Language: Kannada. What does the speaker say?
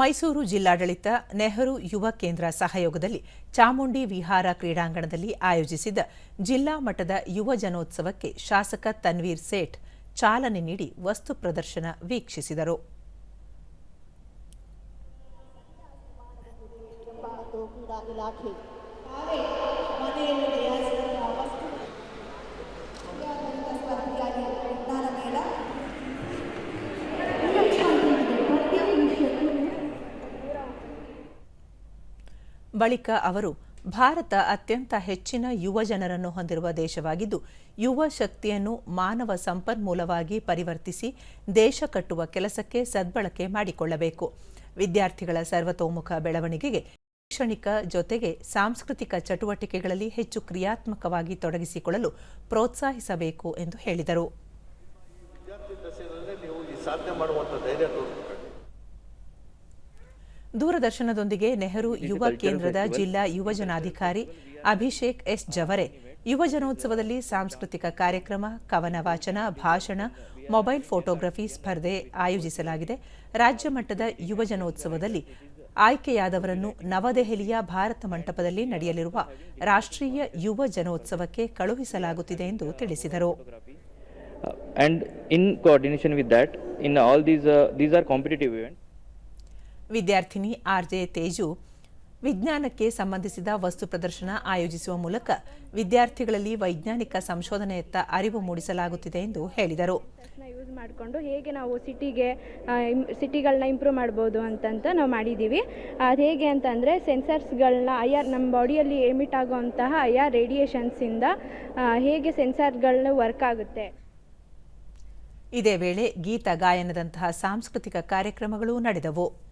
ಮೈಸೂರು ಜಿಲ್ಲಾಡಳಿತ ನೆಹರು ಯುವ ಕೇಂದ್ರ ಸಹಯೋಗದಲ್ಲಿ ಚಾಮುಂಡಿ ವಿಹಾರ ಕ್ರೀಡಾಂಗಣದಲ್ಲಿ ಆಯೋಜಿಸಿದ್ದ ಜಿಲ್ಲಾ ಮಟ್ಟದ ಯುವ ಜನೋತ್ಸವಕ್ಕೆ ಶಾಸಕ ತನ್ವೀರ್ ಸೇಠ್ ಚಾಲನೆ ನೀಡಿ ವಸ್ತು ಪ್ರದರ್ಶನ ವೀಕ್ಷಿಸಿದರು. ಬಳಿಕ ಅವರು, ಭಾರತ ಅತ್ಯಂತ ಹೆಚ್ಚಿನ ಯುವ ಜನರನ್ನು ಹೊಂದಿರುವ ದೇಶವಾಗಿದ್ದು, ಯುವ ಶಕ್ತಿಯನ್ನು ಮಾನವ ಸಂಪನ್ಮೂಲವಾಗಿ ಪರಿವರ್ತಿಸಿ ದೇಶ ಕಟ್ಟುವ ಕೆಲಸಕ್ಕೆ ಸದ್ಬಳಕೆ ಮಾಡಿಕೊಳ್ಳಬೇಕು. ವಿದ್ಯಾರ್ಥಿಗಳ ಸರ್ವತೋಮುಖ ಬೆಳವಣಿಗೆಗೆ ಶೈಕ್ಷಣಿಕ ಜೊತೆಗೆ ಸಾಂಸ್ಕೃತಿಕ ಚಟುವಟಿಕೆಗಳಲ್ಲಿ ಹೆಚ್ಚು ಕ್ರಿಯಾತ್ಮಕವಾಗಿ ತೊಡಗಿಸಿಕೊಳ್ಳಲು ಪ್ರೋತ್ಸಾಹಿಸಬೇಕು ಎಂದು ಹೇಳಿದರು. ದೂರದರ್ಶನದೊಂದಿಗೆ ನೆಹರು ಯುವ ಕೇಂದ್ರದ ಜಿಲ್ಲಾ ಯುವಜನಾಧಿಕಾರಿ ಅಭಿಷೇಕ್ ಎಸ್ ಜವರೆ. ಯುವ ಜನೋತ್ಸವದಲ್ಲಿ ಸಾಂಸ್ಕೃತಿಕ ಕಾರ್ಯಕ್ರಮ ಕವನ ವಾಚನ ಭಾಷಣ ಮೊಬೈಲ್ ಫೋಟೋಗ್ರಫಿ ಸ್ಪರ್ಧೆ ಆಯೋಜಿಸಲಾಗಿದೆ. ರಾಜ್ಯ ಮಟ್ಟದ ಯುವ ಜನೋತ್ಸವದಲ್ಲಿ ಆಯ್ಕೆಯಾದವರನ್ನು ನವದೆಹಲಿಯ ಭಾರತ ಮಂಟಪದಲ್ಲಿ ನಡೆಯಲಿರುವ ರಾಷ್ಟ್ರೀಯ ಯುವ ಜನೋತ್ಸವಕ್ಕೆ ಕಳುಹಿಸಲಾಗುತ್ತಿದೆ ಎಂದು ತಿಳಿಸಿದರು. And in in coordination with that in all these uh, these are competitive events. ವಿದ್ಯಾರ್ಥಿನಿ ಆರ್ಜೆ ತೇಜು ವಿಜ್ಞಾನಕ್ಕೆ ಸಂಬಂಧಿಸಿದ ವಸ್ತು ಪ್ರದರ್ಶನ ಆಯೋಜಿಸುವ ಮೂಲಕ ವಿದ್ಯಾರ್ಥಿಗಳಲ್ಲಿ ವೈಜ್ಞಾನಿಕ ಸಂಶೋಧನೆಯತ್ತ ಅರಿವು ಮೂಡಿಸಲಾಗುತ್ತಿದೆ ಎಂದು ಹೇಳಿದರು. ಯೂಸ್ ಮಾಡಿಕೊಂಡು ಹೇಗೆ ನಾವು ಸಿಟಿಗೆ ಸಿಟಿಗಳನ್ನ ಇಂಪ್ರೂವ್ ಮಾಡ್ಬೋದು ಅಂತಂತ ನಾವು ಮಾಡಿದ್ದೀವಿ ಅದು ಹೇಗೆ ಅಂತಂದರೆ ಸೆನ್ಸರ್ಸ್ಗಳನ್ನ ಐ ಆರ್ ನಮ್ಮ ಬಾಡಿಯಲ್ಲಿ ಎಮಿಟ್ ಆಗುವಂತಹ ಐ ಆರ್ ರೇಡಿಯೇಷನ್ಸಿಂದ ಹೇಗೆ ಸೆನ್ಸರ್ಗಳನ್ನ ವರ್ಕ್ ಆಗುತ್ತೆ. ಇದೇ ವೇಳೆ ಗೀತ ಗಾಯನದಂತಹ ಸಾಂಸ್ಕೃತಿಕ ಕಾರ್ಯಕ್ರಮಗಳು ನಡೆದವು.